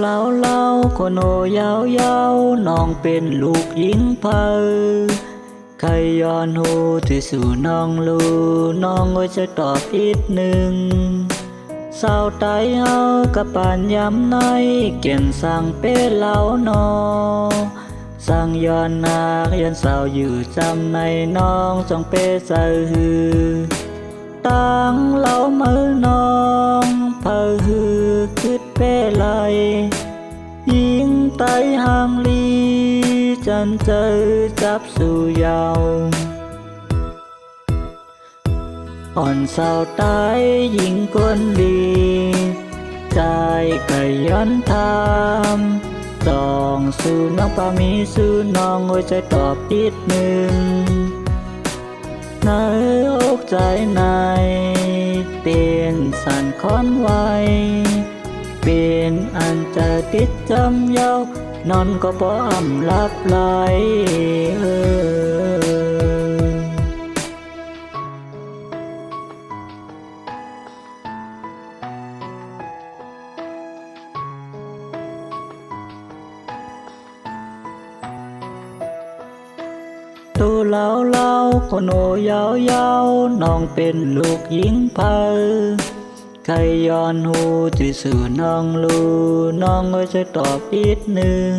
เล่าเล่าคนโอยาวยาวน้องเป็นลูกหญิงเพอใครย้อนหูที่สู่น้องลูน้องก็จะตอบอีกหนึ่งสาวไตเฮากะปานยำในเกียนสั่งเป็นเล่านอสั่งย้อนนายันสาวอยู่จำในน้องจงเปใส่หือ ยิงไตห่างลีจันเจอจับสู่ยาวอ่อนสาวตายยิงคนดีใจไก่ย้อนทามจองสู่น้องปามีสู่น้องหัวใจตอบอีกหนึ่งในอกใจในเปลี่ยนสันคอนไว้ อันจะติดจำเยาวนอนก็บ่อำลับไหลเออตูเล่าเล่าคนโอยาวยาวน้องเป็นลูกหญิงเพอ ใครย้อนหูที่สื่อน้องลูน้องก็จะตอบอีกหนึ่ง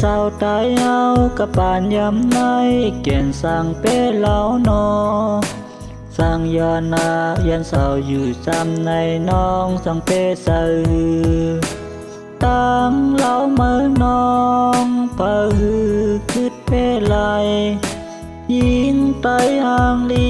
สาตายเอากระปานยำในเกียนสั่งเป็นเล่านอสั่งย้อนนายันสาอยู่จำในน้องสั่งเปสื่อตั้งเล่ามือน้องเปิหือคิดเปไลยิงไตห่างลี